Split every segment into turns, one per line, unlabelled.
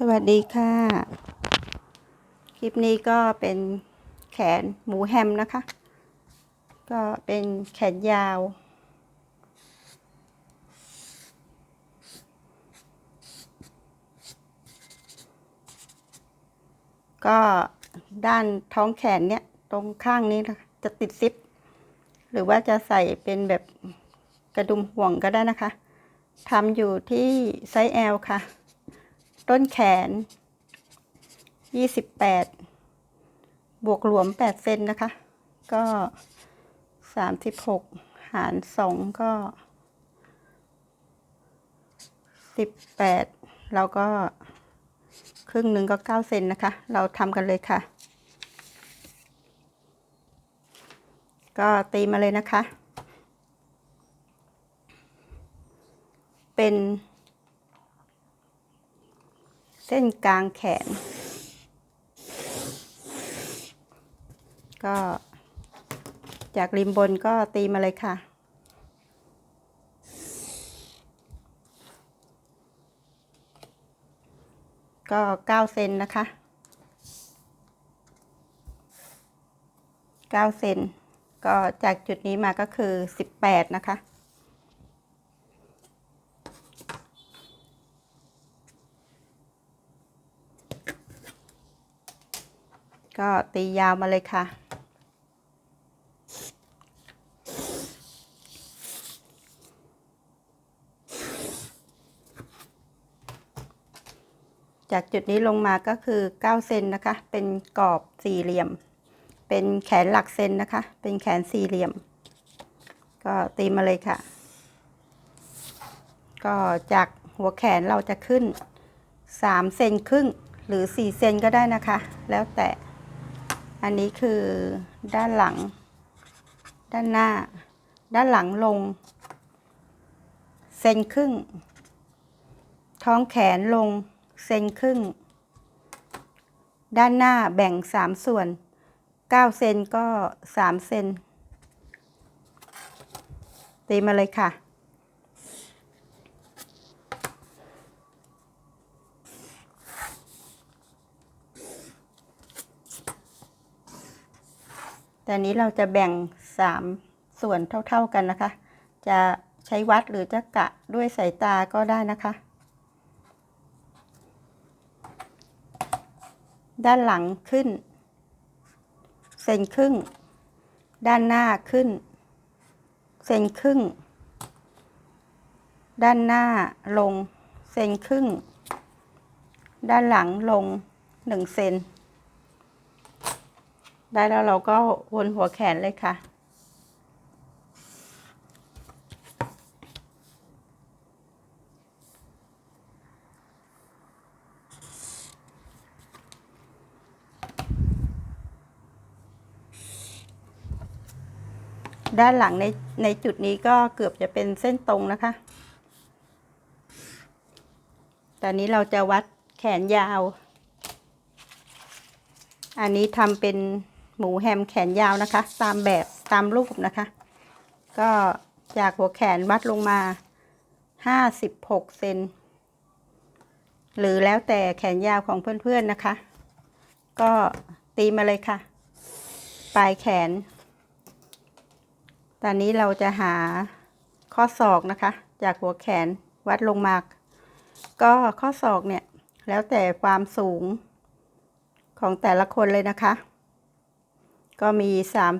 สวัสดีค่ะ คลิปนี้ก็เป็นแขนหมูแฮมนะคะ ก็เป็นแขนยาว ก็ด้านท้องแขนเนี่ย ตรงข้างนี้นะจะติดซิป หรือว่าจะใส่เป็นแบบกระดุมห่วงก็ได้นะคะทำอยู่ที่ไซส์ L ค่ะ ต้นแขน 28 บวกหลวม 8 เซนนะคะ ก็ 36 หาร 2 ก็ 18 เราก็ครึ่งหนึ่งก็ 9 เซนนะคะ เราทำกันเลยค่ะ ก็ตีมาเลยนะคะ เป็น เส้นกลางแขน ก็จากริมบนก็ตีมาเลยค่ะ ก็เก้าเซนนะคะเก้าเซนก็จากจุดนี้มาก็คือสิบแปดนะคะ ก็ตียาวมาเลยค่ะ จากจุดนี้ลงมาก็คือ 9 เซนนะคะ เป็นกรอบสี่เหลี่ยม เป็นแขนหลักเซนนะคะ เป็นแขนสี่เหลี่ยม ก็ตีมาเลยค่ะ ก็จากหัวแขนเราจะขึ้น3เซนครึ่งหรือ4เซนก็ได้นะคะ แล้วแต่ อันนี้คือด้านหลัง ด้านหน้า ด้านหลังลง เซนครึ่ง ท้องแขนลง เซนครึ่ง ด้านหน้าแบ่ง3ส่วน9เซนก็3เซนตีมาเลยค่ะ แต่นี้เราจะแบ่ง 3 ส่วนเท่าๆกันนะคะ จะใช้วัดหรือจะกะด้วยสายตาก็ได้นะคะ ด้านหลังขึ้น เซนครึ่ง ด้านหน้าขึ้น เซนครึ่ง ด้านหน้าลง เซนครึ่ง ด้านหลังลง 1 เซน ได้แล้วเราก็วนหัวแขนเลยค่ะ ด้านหลังในในจุดนี้ก็เกือบจะเป็นเส้นตรงนะคะตอนนี้เราจะวัดแขนยาว อันนี้ทำเป็น หมูแฮมแขนยาวนะคะ ตามแบบตามรูปนะคะ ก็จากหัวแขนวัดลงมาห้าสิบหกเซนหรือแล้วแต่แขนยาวของเพื่อนๆนะคะ ก็ตีมาเลยค่ะ ปลายแขน ตอนนี้เราจะหาข้อศอกนะคะ จากหัวแขนวัดลงมา ก็ข้อศอกเนี่ย แล้วแต่ความสูงของแต่ละคนเลยนะคะ ก็มี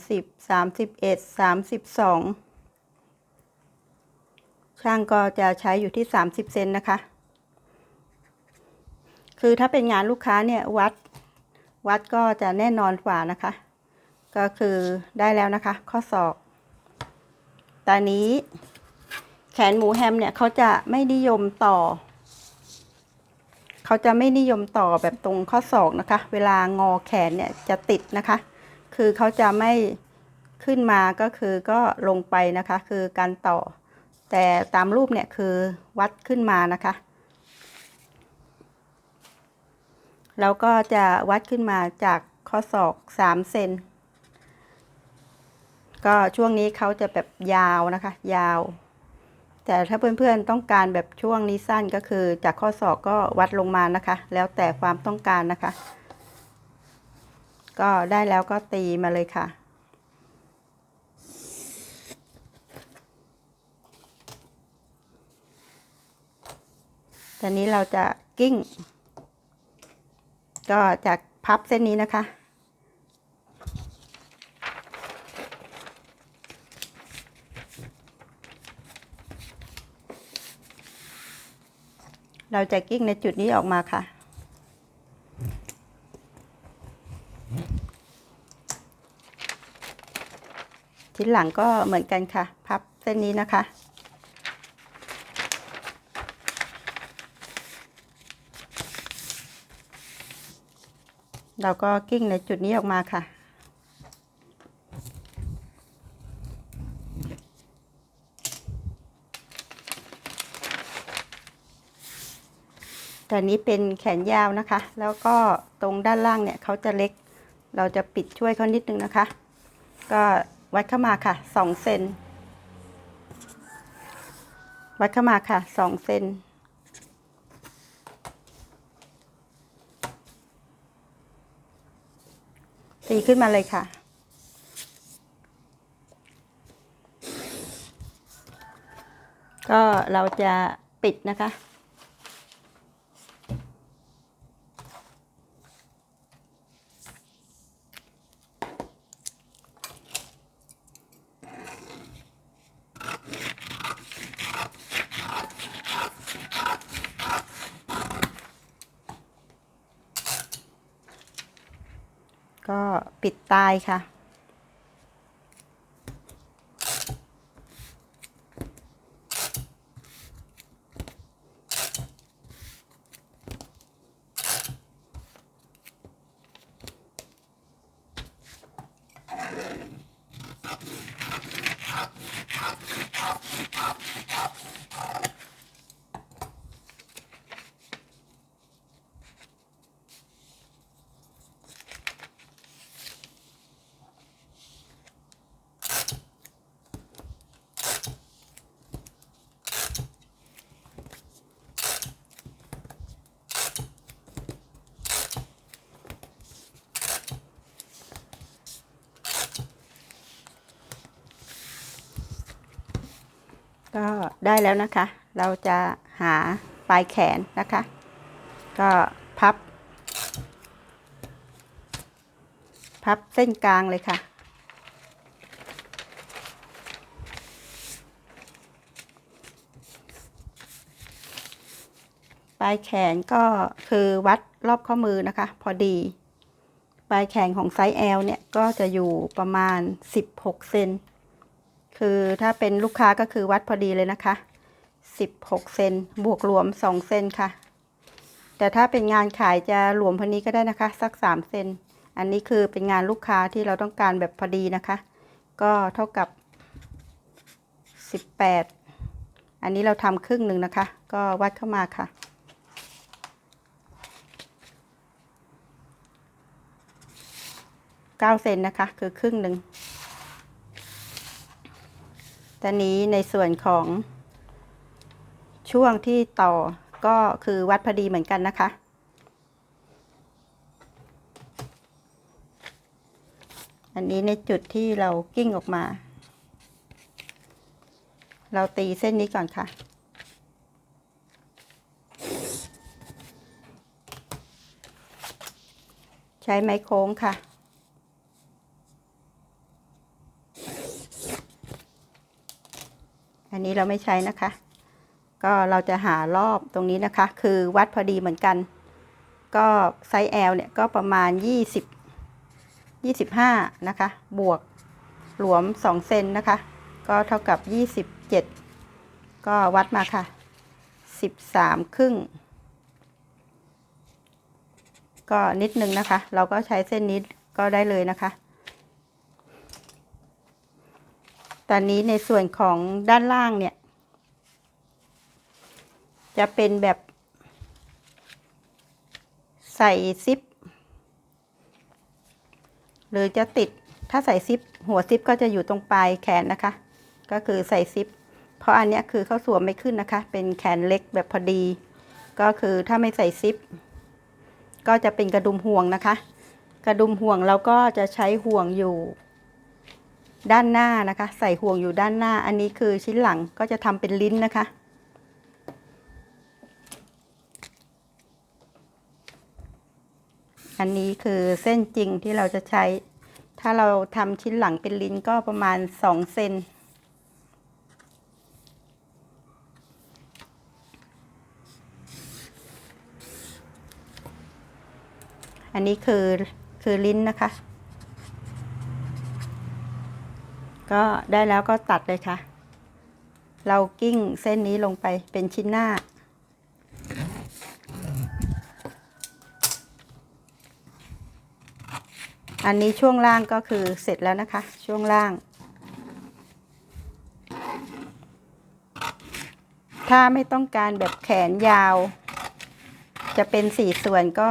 30 31 32 ช่างก็จะใช้อยู่ที่ 30 เซนนะคะ คือถ้าเป็นงานลูกค้าเนี่ยวัดวัดก็จะแน่นอนกว่านะคะ ก็คือได้แล้วนะคะ ข้อศอกตอนนี้แขนหมูแฮมเนี่ยเขาจะไม่นิยมต่อ เขาจะไม่นิยมต่อแบบตรงข้อศอกนะคะ เวลางอแขนเนี่ยจะติดนะคะ คือเขาจะไม่ขึ้นมาก็คือก็ลงไปนะคะ คือการต่อ แต่ตามรูปเนี่ยคือวัดขึ้นมานะคะ แล้วก็จะวัดขึ้นมาจากข้อศอก3เซนก็ช่วงนี้เขาจะแบบยาวนะคะ ยาว แต่ถ้าเพื่อนๆต้องการแบบช่วงนี้สั้นก็คือจากข้อศอกก็วัดลงมานะคะ แล้วแต่ความต้องการนะคะ ก็ได้แล้วก็ตีมาเลยค่ะ ตอนนี้เราจะกิ้ง ก็จากพับเส้นนี้นะคะเราจะกิ้งในจุดนี้ออกมาค่ะ ชิ้นหลังก็เหมือนกันค่ะ พับเส้นนี้นะคะ เราก็กิ้งในจุดนี้ออกมาค่ะแต่นี้เป็นแขนยาวนะคะ แล้วก็ตรงด้านล่างเนี่ยเขาจะเล็ก เราจะปิดช่วยเขานิดนึงนะคะ ก็ วัดเข้ามาค่ะสองเซนวัดเข้ามาค่ะสองเซนตีขึ้นมาเลยค่ะ ก็เราจะปิดนะคะ ก็ปิดตายค่ะ ก็ได้แล้วนะคะ เราจะหาปลายแขนนะคะ ก็พับ พับเส้นกลางเลยค่ะ ปลายแขนก็คือวัดรอบข้อมือนะคะ พอดี ปลายแขนของไซส์ L เนี่ย ก็จะอยู่ประมาณ 16 เซน คือถ้าเป็นลูกค้าก็คือวัดพอดีเลยนะคะ 16 เซนบวกรวม 2 เซนค่ะ แต่ถ้าเป็นงานขายจะรวมพอนี้ก็ได้นะคะ สัก 3 เซน อันนี้คือเป็นงานลูกค้าที่เราต้องการแบบพอดีนะคะ ก็เท่ากับ 18 อันนี้เราทำครึ่งหนึ่งนะคะ ก็วัดเข้ามาค่ะ9เซนนะคะ คือครึ่งหนึ่ง ตอนนี้ในส่วนของช่วงที่ต่อก็คือวัดพอดีเหมือนกันนะคะ อันนี้ในจุดที่เรากิ้งออกมา เราตีเส้นนี้ก่อนค่ะใช้ไม้โค้งค่ะ อันนี้เราไม่ใช้นะคะ ก็เราจะหารอบตรงนี้นะคะ คือวัดพอดีเหมือนกัน ก็ไซส์ L เนี่ยก็ประมาณ 20 25 นะคะ บวกหลวม 2 เซนนะคะ ก็เท่ากับ 27 ก็วัดมาค่ะ 13 ครึ่ง ก็นิดนึงนะคะ เราก็ใช้เส้นนี้ก็ได้เลยนะคะ ตอนนี้ในส่วนของด้านล่างเนี่ย จะเป็นแบบใส่ซิป หรือจะติดถ้าใส่ซิป หัวซิปก็จะอยู่ตรงปลายแขนนะคะ ก็คือใส่ซิป เพราะอันนี้คือเขาสวมไม่ขึ้นนะคะ เป็นแขนเล็กแบบพอดี ก็คือถ้าไม่ใส่ซิป ก็จะเป็นกระดุมห่วงนะคะ กระดุมห่วงเราก็จะใช้ห่วงอยู่ ด้านหน้านะคะ ใส่ห่วงอยู่ด้านหน้า อันนี้คือชิ้นหลังก็จะทำเป็นลิ้นนะคะ อันนี้คือเส้นจริงที่เราจะใช้ ถ้าเราทำชิ้นหลังเป็นลิ้นก็ประมาณสองเซนอันนี้คือคือลิ้นนะคะ ก็ได้แล้วก็ตัดเลยค่ะ เรากิ้งเส้นนี้ลงไปเป็นชิ้นหน้า อันนี้ช่วงล่างก็คือเสร็จแล้วนะคะ ช่วงล่าง ถ้าไม่ต้องการแบบแขนยาว จะเป็นสี่ส่วนก็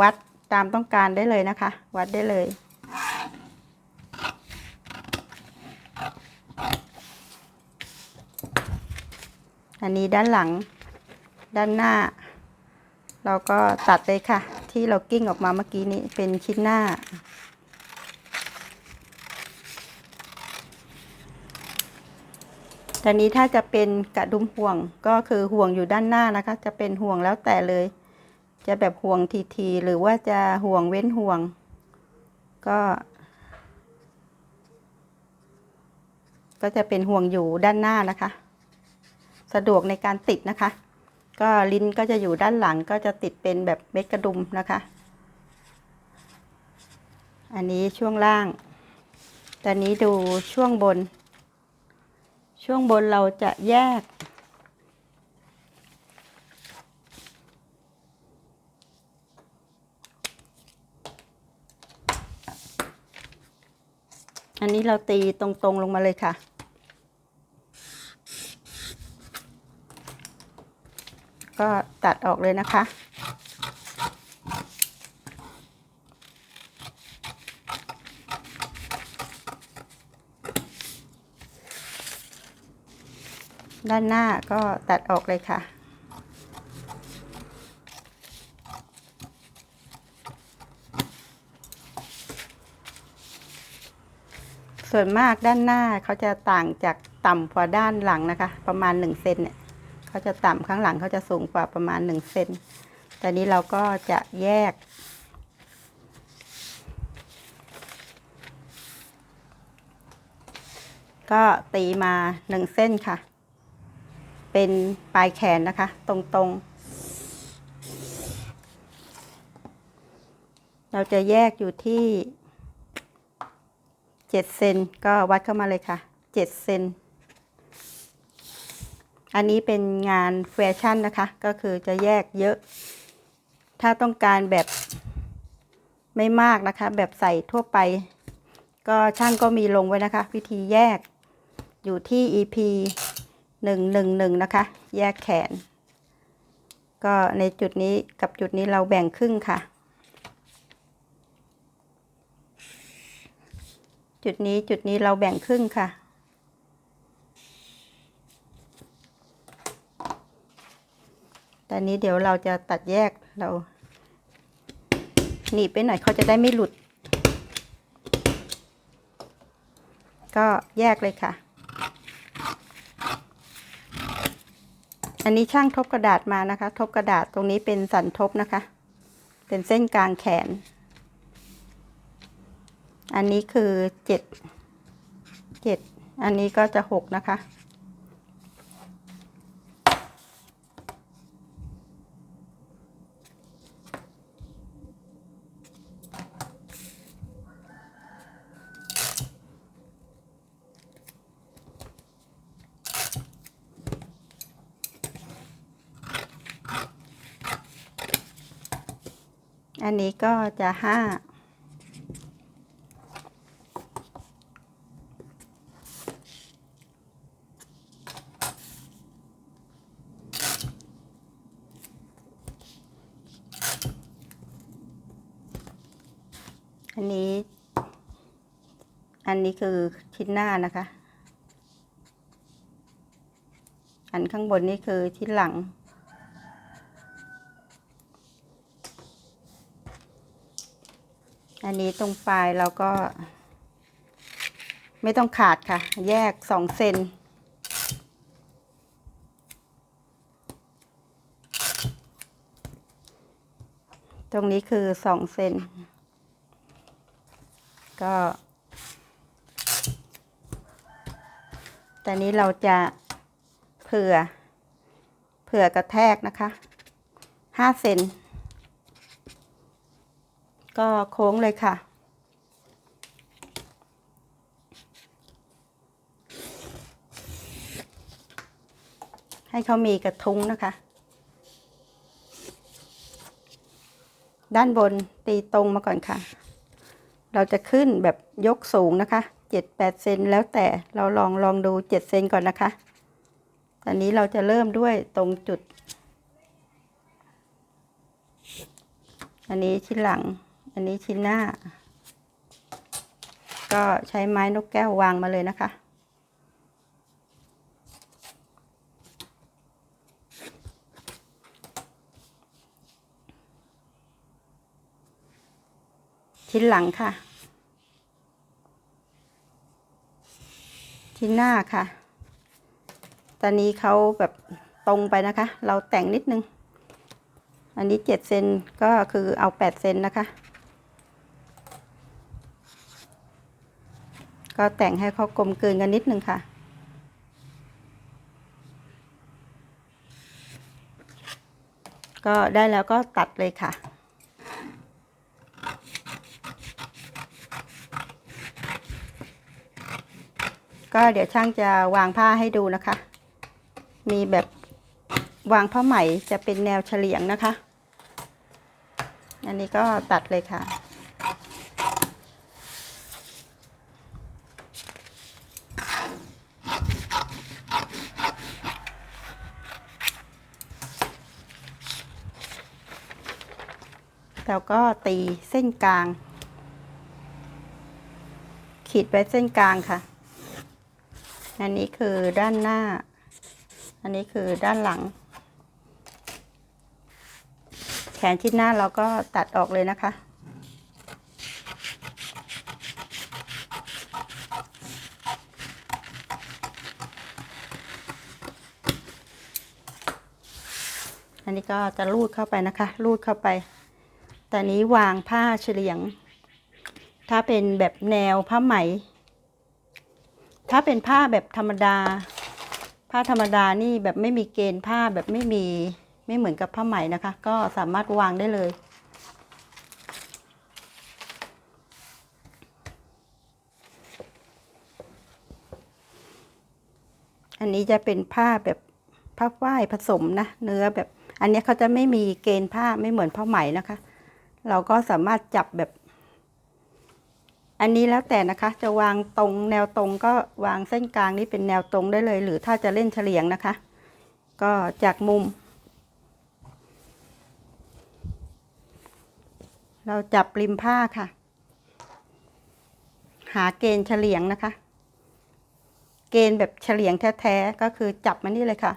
วัดตามต้องการได้เลยนะคะ วัดได้เลย อันนี้ด้านหลังด้านหน้า เราก็ตัดเลยค่ะ ที่เรากิ้งออกมาเมื่อกี้นี้เป็นชิ้นหน้า ตอนนี้ถ้าจะเป็นกระดุมห่วงก็คือห่วงอยู่ด้านหน้านะคะ จะเป็นห่วงแล้วแต่เลย จะแบบห่วงทีๆหรือว่าจะห่วงเว้นห่วง ก็ก็จะเป็นห่วงอยู่ด้านหน้านะคะ สะดวกในการติดนะคะ ก็ลิ้นก็จะอยู่ด้านหลังก็จะติดเป็นแบบเม็ดกระดุมนะคะ อันนี้ช่วงล่าง ตอนนี้ดูช่วงบน ช่วงบนเราจะแยก อันนี้เราตีตรงๆลงมาเลยค่ะ ก็ตัดออกเลยนะคะ ด้านหน้าก็ตัดออกเลยค่ะ ส่วนมากด้านหน้าเขาจะต่างจากต่ำกว่าด้านหลังนะคะ ประมาณหนึ่งเซนเนี่ย เขาจะต่ำข้างหลังเขาจะสูงกว่าประมาณหนึ่งเซนแต่นี้เราก็จะแยก ก็ตีมาหนึ่งเส้นค่ะ เป็นปลายแขนนะคะ ตรงๆ เราจะแยกอยู่ที่เจ็ดเซนก็วัดเข้ามาเลยค่ะเจ็ดเซน อันนี้เป็นงานแฟชั่นนะคะ ก็คือจะแยกเยอะ ถ้าต้องการแบบไม่มากนะคะ แบบใส่ทั่วไป ก็ช่างก็มีลงไว้นะคะ วิธีแยกอยู่ที่ EP หนึ่งหนึ่งหนึ่งนะคะ แยกแขน ก็ในจุดนี้กับจุดนี้เราแบ่งครึ่งค่ะ จุดนี้จุดนี้เราแบ่งครึ่งค่ะ ตอนนี้เดี๋ยวเราจะตัดแยกเราหนีบไปหน่อยเขาจะได้ไม่หลุด ก็แยกเลยค่ะ อันนี้ช่างทบกระดาษมานะคะ ทบกระดาษตรงนี้เป็นสันทบนะคะ เป็นเส้นกลางแขน อันนี้คือเจ็ดเจ็ดอันนี้ก็จะหกนะคะ อันนี้ก็จะห้าอันนี้ อันนี้คือชิ้นหน้านะคะ อันข้างบนนี่คือชิ้นหลัง อันนี้ตรงปลายเราก็ ไม่ต้องขาดค่ะ แยกสองเซนตรงนี้คือสองเซนก็แต่นี้เราจะเผื่อ เผื่อกระแทกนะคะห้าเซน ก็โค้งเลยค่ะ ให้เขามีกระทุ้งนะคะ ด้านบนตีตรงมาก่อนค่ะ เราจะขึ้นแบบยกสูงนะคะเจ็ดแปดเซนแล้วแต่เราลองลองดูเจ็ดเซนก่อนนะคะ ตอนนี้เราจะเริ่มด้วยตรงจุด อันนี้ชิ้นหลัง อันนี้ชิ้นหน้า ก็ใช้ไม้นกแก้ววางมาเลยนะคะ ชิ้นหลังค่ะ ชิ้นหน้าค่ะ ตอนนี้เขาแบบตรงไปนะคะ เราแต่งนิดนึง อันนี้เจ็ดเซนก็คือเอาแปดเซนนะคะ ก็แต่งให้เขากลมกลืนกันนิดนึงค่ะ ก็ได้แล้วก็ตัดเลยค่ะก็เดี๋ยวช่างจะวางผ้าให้ดูนะคะ มีแบบวางผ้าไหมจะเป็นแนวเฉลียงนะคะ อันนี้ก็ตัดเลยค่ะ แล้วก็ตีเส้นกลาง ขีดไว้เส้นกลางค่ะ อันนี้คือด้านหน้า อันนี้คือด้านหลัง แขนชิ้นหน้าเราก็ตัดออกเลยนะคะอันนี้ก็จะรูดเข้าไปนะคะ รูดเข้าไป แต่นี้วางผ้าเฉลียง ถ้าเป็นแบบแนวผ้าไหม ถ้าเป็นผ้าแบบธรรมดา ผ้าธรรมดานี่แบบไม่มีเกณฑ์ผ้าแบบไม่มีไม่เหมือนกับผ้าไหมนะคะ ก็สามารถวางได้เลยอันนี้จะเป็นผ้าแบบผ้าฝ้ายผสมนะ เนื้อแบบ อันนี้เขาจะไม่มีเกณฑ์ผ้าไม่เหมือนผ้าไหมนะคะ เราก็สามารถจับแบบ อันนี้แล้วแต่นะคะ จะวางตรงแนวตรงก็วางเส้นกลางนี่เป็นแนวตรงได้เลย หรือถ้าจะเล่นเฉลียงนะคะ ก็จากมุม เราจับริมผ้าค่ะ หาเกณฑ์เฉลียงนะคะ เกณฑ์แบบเฉลียงแท้ๆก็คือจับมานี่เลยค่ะ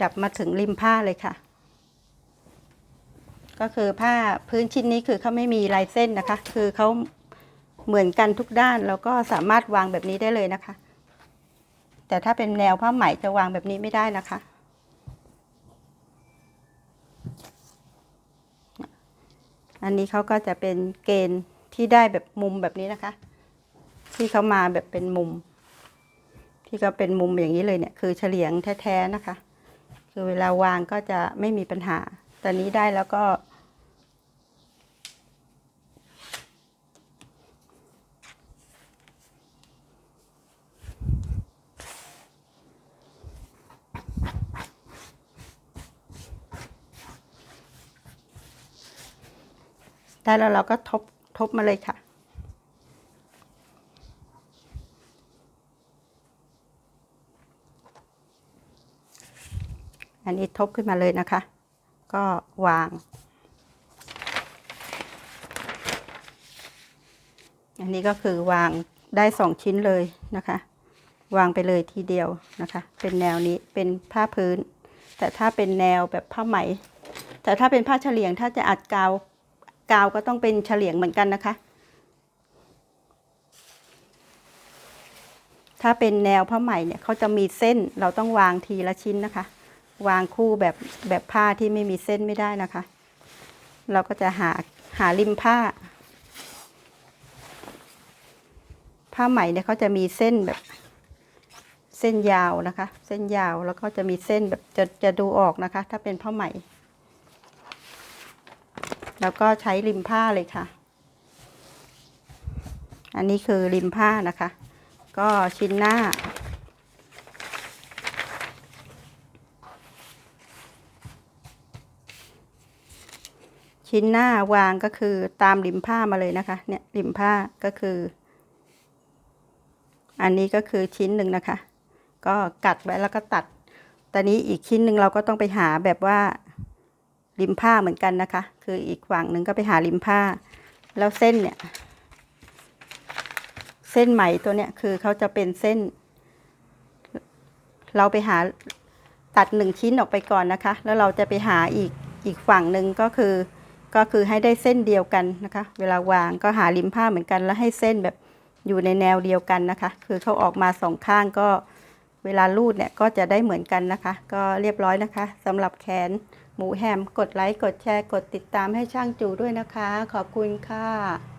จับมาถึงริมผ้าเลยค่ะ ก็คือผ้าพื้นชิ้นนี้คือเขาไม่มีลายเส้นนะคะ คือเขาเหมือนกันทุกด้านแล้วก็สามารถวางแบบนี้ได้เลยนะคะ แต่ถ้าเป็นแนวผ้าไหมจะวางแบบนี้ไม่ได้นะคะ อันนี้เขาก็จะเป็นเกณฑ์ที่ได้แบบมุมแบบนี้นะคะ ที่เขามาแบบเป็นมุม ที่เขาเป็นมุมอย่างนี้เลยเนี่ย คือเฉลียงแท้ๆนะคะ คือเวลาวางก็จะไม่มีปัญหา ตอนนี้ได้แล้วก็ ได้แล้วเราก็ทบทบมาเลยค่ะ อันนี้ทบขึ้นมาเลยนะคะ ก็วาง อันนี้ก็คือวางได้สองชิ้นเลยนะคะ วางไปเลยทีเดียวนะคะ เป็นแนวนี้เป็นผ้าพื้น แต่ถ้าเป็นแนวแบบผ้าไหม แต่ถ้าเป็นผ้าเฉลียงถ้าจะอัดกาวกาวก็ต้องเป็นเฉลียงเหมือนกันนะคะ ถ้าเป็นแนวผ้าไหมเนี่ยเขาจะมีเส้นเราต้องวางทีละชิ้นนะคะ วางคู่แบบแบบผ้าที่ไม่มีเส้นไม่ได้นะคะ เราก็จะหาหาริมผ้า ผ้าไหมเนี่ยเขาจะมีเส้นแบบเส้นยาวนะคะ เส้นยาวแล้วก็จะมีเส้นแบบจะจะดูออกนะคะ ถ้าเป็นผ้าไหม แล้วก็ใช้ริมผ้าเลยค่ะ อันนี้คือริมผ้านะคะ ก็ชิ้นหน้า ชิ้นหน้าวางก็คือตามริมผ้ามาเลยนะคะเนี่ยริมผ้าก็คือ อันนี้ก็คือชิ้นหนึ่งนะคะ ก็กัดไว้แล้วก็ตัดตอนนี้อีกชิ้นหนึ่งเราก็ต้องไปหาแบบว่าริมผ้าเหมือนกันนะคะ คืออีกฝั่งหนึ่งก็ไปหาริมผ้า แล้วเส้นเนี่ยเส้นไหมตัวเนี้ยคือเขาจะเป็นเส้น เราไปหาตัดหนึ่งชิ้นออกไปก่อนนะคะ แล้วเราจะไปหาอีกอีกฝั่งหนึ่งก็คือ ก็คือให้ได้เส้นเดียวกันนะคะ เวลาวางก็หาริมผ้าเหมือนกัน แล้วให้เส้นแบบอยู่ในแนวเดียวกันนะคะ คือเขาออกมาสองข้างก็เวลาลูดเนี่ยก็จะได้เหมือนกันนะคะ ก็เรียบร้อยนะคะสำหรับแขนหมูแฮม กดไลค์ กดแชร์ กดติดตามให้ช่างจูด้วยนะคะ ขอบคุณค่ะ